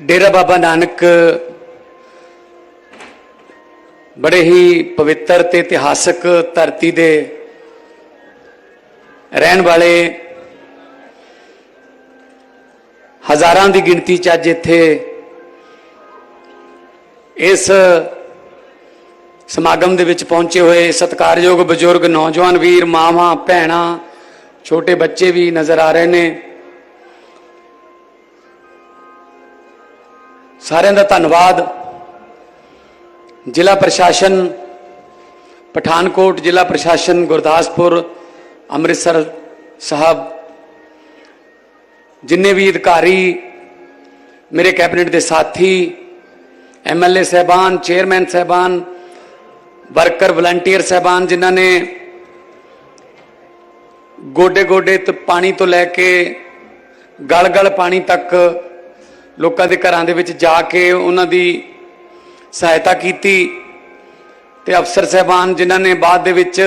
ਡੇਰਾ ਬਾਬਾ ਨਾਨਕ ਬੜੇ ਹੀ ਪਵਿੱਤਰ ਤੇ ਇਤਿਹਾਸਕ ਧਰਤੀ ਦੇ ਰਹਿਣ ਵਾਲੇ ਹਜ਼ਾਰਾਂ ਦੀ ਗਿਣਤੀ ਚ ਅੱਜ ਇੱਥੇ ਇਸ ਸਮਾਗਮ ਦੇ ਵਿੱਚ ਪਹੁੰਚੇ ਹੋਏ ਸਤਿਕਾਰਯੋਗ ਬਜ਼ੁਰਗ, ਨੌਜਵਾਨ ਵੀਰ, ਮਾਵਾਂ, ਭੈਣਾਂ, ਛੋਟੇ ਬੱਚੇ ਵੀ ਨਜ਼ਰ ਆ ਰਹੇ ਨੇ। ਸਾਰਿਆਂ ਦਾ ਧੰਨਵਾਦ। ਜ਼ਿਲ੍ਹਾ ਪ੍ਰਸ਼ਾਸਨ, ਪਠਾਨਕੋਟ ਜ਼ਿਲ੍ਹਾ ਪ੍ਰਸ਼ਾਸਨ, ਗੁਰਦਾਸਪੁਰ, ਅੰਮ੍ਰਿਤਸਰ ਸਾਹਿਬ, ਜਿੰਨੇ ਵੀ ਅਧਿਕਾਰੀ, ਮੇਰੇ ਕੈਬਨਿਟ ਦੇ ਸਾਥੀ ਐਮਐਲਏ ਸਹਿਬਾਨ, ਚੇਅਰਮੈਨ ਸਹਿਬਾਨ, ਵਰਕਰ, ਵਲੰਟੀਅਰ ਸਹਿਬਾਨ, ਜਿਨ੍ਹਾਂ ਨੇ ਗੋਡੇ ਗੋਡੇ ਤੋਂ ਪਾਣੀ ਤੋਂ ਲੈ ਕੇ ਗਲ ਗਲ ਪਾਣੀ ਤੱਕ ਲੋਕਾਂ ਦੇ ਘਰਾਂ ਦੇ ਵਿੱਚ ਜਾ ਕੇ ਉਹਨਾਂ ਦੀ ਸਹਾਇਤਾ ਕੀਤੀ ਤੇ ਅਫਸਰ ਸਹਿਬਾਨ ਜਿਨ੍ਹਾਂ ਨੇ ਬਾਅਦ ਦੇ ਵਿੱਚ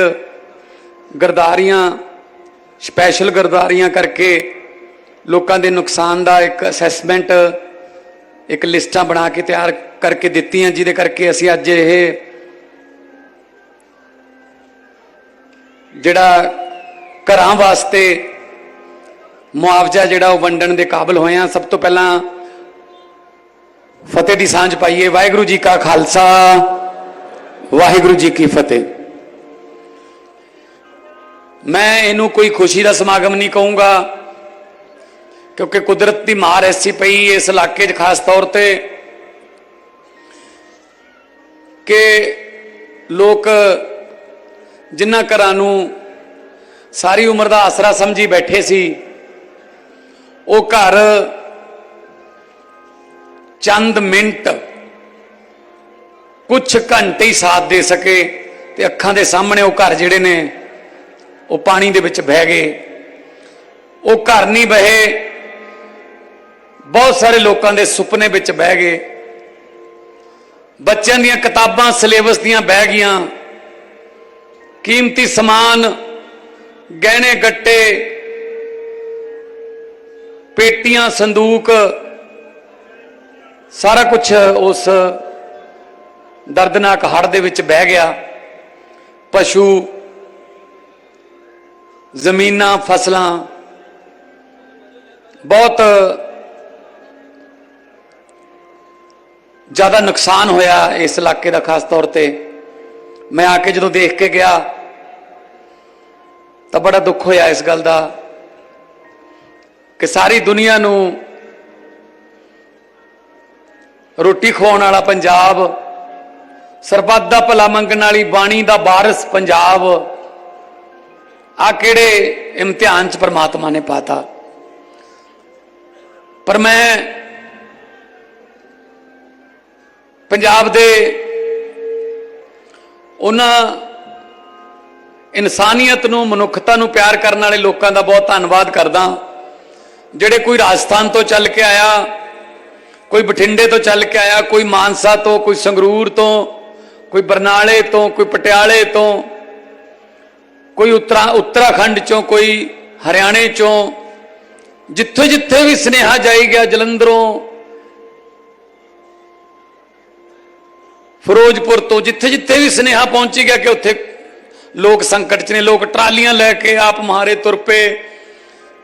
ਗਰਦਾਰੀਆਂ ਸਪੈਸ਼ਲ ਗਰਦਾਰੀਆਂ ਕਰਕੇ ਲੋਕਾਂ ਦੇ ਨੁਕਸਾਨ ਦਾ ਇੱਕ ਅਸੈਸਮੈਂਟ ਇੱਕ ਲਿਸਟਾਂ ਬਣਾ ਕੇ ਤਿਆਰ ਕਰਕੇ ਦਿੱਤੀਆਂ, ਜਿਹਦੇ ਕਰਕੇ ਅਸੀਂ ਅੱਜ ਇਹ ਜਿਹੜਾ ਘਰਾਂ ਵਾਸਤੇ ਮੁਆਵਜ਼ਾ ਜਿਹੜਾ ਉਹ ਵੰਡਣ ਦੇ ਕਾਬਿਲ ਹੋਏ ਆ ਸਭ ਤੋਂ ਪਹਿਲਾਂ ਫਤਿਹ ਦੀ ਸਾਂਝ ਪਾਈਏ। ਵਾਹਿਗੁਰੂ ਜੀ ਕਾ ਖਾਲਸਾ, ਵਾਹਿਗੁਰੂ ਜੀ ਕੀ ਫਤਿਹ। ਮੈਂ ਇਹਨੂੰ ਕੋਈ ਖੁਸ਼ੀ ਦਾ ਸਮਾਗਮ ਨਹੀਂ ਕਹੂੰਗਾ, ਕਿਉਂਕਿ ਕੁਦਰਤ ਦੀ ਮਾਰ ਐਸੀ ਪਈ ਇਸ ਇਲਾਕੇ 'ਚ ਖਾਸ ਤੌਰ ਤੇ ਕਿ ਲੋਕ ਜਿਨ੍ਹਾਂ ਘਰਾਂ ਨੂੰ ਸਾਰੀ ਉਮਰ ਦਾ ਆਸਰਾ ਸਮਝੀ ਬੈਠੇ ਸੀ, ਉਹ ਘਰ ਚੰਦ ਮਿੰਟ। ਕੁਝ ਘੰਟੇ ਹੀ ਸਾਥ ਦੇ ਸਕੇ ਤੇ ਅੱਖਾਂ ਦੇ ਸਾਹਮਣੇ ਉਹ ਘਰ ਜਿਹੜੇ ਨੇ, ਉਹ ਪਾਣੀ ਦੇ ਵਿੱਚ ਬਹਿ ਗਏ। ਉਹ ਘਰ ਨਹੀਂ ਬਹੇ। ਬਹੁਤ ਸਾਰੇ ਲੋਕਾਂ ਦੇ ਸੁਪਨੇ ਵਿੱਚ ਬਹਿ ਗਏ। ਬੱਚਿਆਂ ਦੀਆਂ ਕਿਤਾਬਾਂ, ਸਿਲੇਬਸ ਦੀਆਂ ਬਹਿ ਗਈਆਂ। ਕੀਮਤੀ ਸਮਾਨ, ਗਹਿਣੇ, ਗੱਟੇ, ਪੇਟੀਆਂ, ਸੰਦੂਕ ਸਾਰਾ ਕੁਝ ਉਸ ਦਰਦਨਾਕ ਹੜ ਦੇ ਵਿੱਚ ਬਹਿ ਗਿਆ। ਪਸ਼ੂ, ਜ਼ਮੀਨਾਂ, ਫਸਲਾਂ, ਬਹੁਤ ਜ਼ਿਆਦਾ ਨੁਕਸਾਨ ਹੋਇਆ ਇਸ ਇਲਾਕੇ ਦਾ, ਖਾਸ ਤੌਰ ਤੇ। ਮੈਂ ਆ ਕੇ ਜਦੋਂ ਦੇਖ ਕੇ ਗਿਆ, ਤਾਂ ਬੜਾ ਦੁੱਖ ਹੋਇਆ ਇਸ ਗੱਲ ਦਾ ਕਿ ਸਾਰੀ ਦੁਨੀਆ ਨੂੰ ਰੋਟੀ ਖਵਾਉਣ ਵਾਲਾ ਪੰਜਾਬ, ਸਰਬੱਤ ਦਾ ਭਲਾ ਮੰਗਣ ਵਾਲੀ ਬਾਣੀ ਦਾ ਵਾਰਿਸ ਪੰਜਾਬ ਆ ਕਿਹੜੇ ਇਮਤਿਹਾਨ ਚ ਪ੍ਰਮਾਤਮਾ ਨੇ ਪਾਤਾ। ਪਰ ਮੈਂ ਪੰਜਾਬ ਦੇ ਉਹਨਾਂ ਇਨਸਾਨੀਅਤ ਨੂੰ, ਮਨੁੱਖਤਾ ਨੂੰ ਪਿਆਰ ਕਰਨ ਵਾਲੇ ਲੋਕਾਂ ਦਾ ਬਹੁਤ ਧੰਨਵਾਦ ਕਰਦਾ, ਜਿਹੜੇ ਕੋਈ ਰਾਜਸਥਾਨ ਤੋਂ ਚੱਲ ਕੇ ਆਇਆ ਕੋਈ ਬਠਿੰਡੇ ਤੋਂ ਚੱਲ ਕੇ ਆਇਆ, ਕੋਈ ਮਾਨਸਾ ਤੋਂ, ਕੋਈ ਸੰਗਰੂਰ ਤੋਂ, ਕੋਈ ਬਰਨਾਲੇ ਤੋਂ, ਕੋਈ ਪਟਿਆਲੇ ਤੋਂ, ਕੋਈ ਉੱਤਰਾ, ਉੱਤਰਾਖੰਡ ਚੋਂ, ਕੋਈ ਹਰਿਆਣੇ ਚੋਂ, ਜਿੱਥੇ ਜਿੱਥੇ ਵੀ ਸਨੇਹਾ ਜਾਈ ਗਿਆ ਜਲੰਧਰੋਂ, ਫਿਰੋਜ਼ਪੁਰ ਤੋਂ, ਜਿੱਥੇ ਜਿੱਥੇ ਵੀ ਸਨੇਹਾ ਪਹੁੰਚੀ ਗਿਆ ਕਿ ਉੱਥੇ ਲੋਕ ਸੰਕਟ 'ਚ ਨੇ, ਲੋਕ ਟਰਾਲੀਆਂ ਲੈ ਕੇ ਆਪ ਮਾਰੇ ਤੁਰ ਪਏ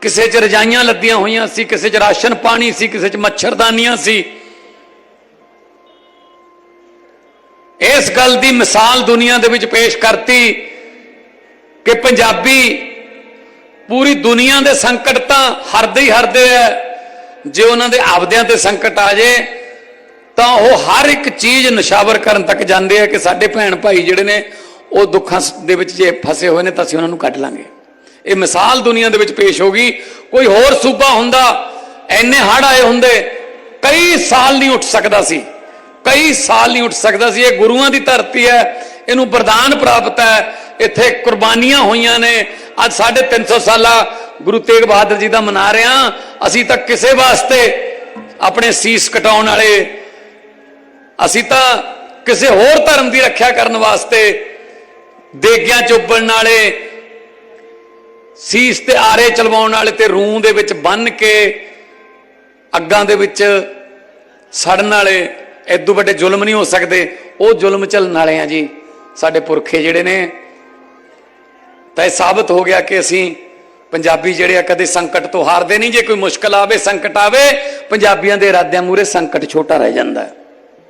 ਕਿਸੇ 'ਚ ਰਜਾਈਆਂ ਲੱਦੀਆਂ ਹੋਈਆਂ ਸੀ, ਕਿਸੇ 'ਚ ਰਾਸ਼ਨ ਪਾਣੀ ਸੀ, ਕਿਸੇ 'ਚ ਮੱਛਰਦਾਨੀਆਂ ਸੀ। ਇਸ ਗੱਲ ਦੀ ਮਿਸਾਲ ਦੁਨੀਆ ਦੇ ਵਿੱਚ ਪੇਸ਼ ਕਰਤੀ ਕਿ ਪੰਜਾਬੀ ਪੂਰੀ ਦੁਨੀਆ ਦੇ ਸੰਕਟ ਤਾਂ ਹਰਦੇ ਹੀ ਹਰਦੇ ਐ ਜੇ ਉਹਨਾਂ ਦੇ ਆਪਦਿਆਂ ਤੇ ਸੰਕਟ ਆ ਜੇ, ਤਾਂ ਉਹ ਹਰ ਇੱਕ ਚੀਜ਼ ਨਿਸ਼ਾਵਰ ਕਰਨ ਤੱਕ ਜਾਂਦੇ ਆ ਕਿ ਸਾਡੇ ਭੈਣ ਭਾਈ ਜਿਹੜੇ ਨੇ, ਉਹ ਦੁੱਖਾਂ ਦੇ ਵਿੱਚ ਜੇ ਫਸੇ ਹੋਏ ਨੇ, ਤਾਂ ਅਸੀਂ ਉਹਨਾਂ ਨੂੰ ਕੱਢ ਲਾਂਗੇ। ਇਹ ਮਿਸਾਲ ਦੁਨੀਆ ਦੇ ਵਿੱਚ ਪੇਸ਼ ਹੋ ਗਈ ਕੋਈ ਹੋਰ ਸੂਬਾ ਹੁੰਦਾ, ਐਨੇ ਹੜ ਆਏ ਹੁੰਦੇ, ਕਈ ਸਾਲ ਨਹੀਂ ਉੱਠ ਸਕਦਾ ਸੀ। ਕਈ ਸਾਲ ਨਹੀਂ ਉੱਠ ਸਕਦਾ ਸੀ। ਇਹ ਗੁਰੂਆਂ ਦੀ ਧਰਤੀ ਹੈ, ਇਹਨੂੰ ਵਰਦਾਨ ਪ੍ਰਾਪਤ ਹੈ। ਇੱਥੇ ਕੁਰਬਾਨੀਆਂ ਹੋਈਆਂ ਨੇ। ਅੱਜ 350 ਸਾਲਾ ਗੁਰੂ ਤੇਗ ਬਹਾਦਰ ਜੀ ਦਾ ਮਨਾ ਰਹੇ ਹਾਂ। ਅਸੀਂ ਤਾਂ ਕਿਸੇ ਵਾਸਤੇ ਆਪਣੇ ਸੀਸ ਕਟਾਉਣ ਵਾਲੇ, ਅਸੀਂ ਤਾਂ ਕਿਸੇ ਹੋਰ ਧਰਮ ਦੀ ਰੱਖਿਆ ਕਰਨ ਵਾਸਤੇ ਦੇਗਿਆਂ ਚੁੱਬਣ ਵਾਲੇ ਸੀਸ ਤੇ ਆਰੇ ਚਲਵਾਉਣ ਵਾਲੇ ਤੇ ਰੂਹ ਦੇ ਵਿੱਚ ਬੰਨ ਕੇ ਅੱਗਾਂ ਦੇ ਵਿੱਚ ਸੜਨ ਵਾਲੇ ਐਦੂ ਵੱਡੇ ਜ਼ੁਲਮ ਨਹੀਂ ਹੋ ਸਕਦੇ। ਉਹ ਜ਼ੁਲਮ ਚੱਲਣ ਵਾਲੇ ਆ ਜੀ। ਸਾਡੇ ਪੁਰਖੇ ਜਿਹੜੇ ਨੇ, ਤਾਂ ਇਹ ਸਾਬਤ ਹੋ ਗਿਆ ਕਿ ਅਸੀਂ ਪੰਜਾਬੀ ਜਿਹੜੇ ਆ ਕਦੇ ਸੰਕਟ ਤੋਂ ਹਾਰਦੇ ਨਹੀਂ। ਜੇ ਕੋਈ ਮੁਸ਼ਕਲ ਆਵੇ, ਸੰਕਟ ਆਵੇ, ਪੰਜਾਬੀਆਂ ਦੇ ਇਰਾਦਿਆਂ ਮੂਰੇ ਸੰਕਟ ਛੋਟਾ ਰਹਿ ਜਾਂਦਾ ਹੈ।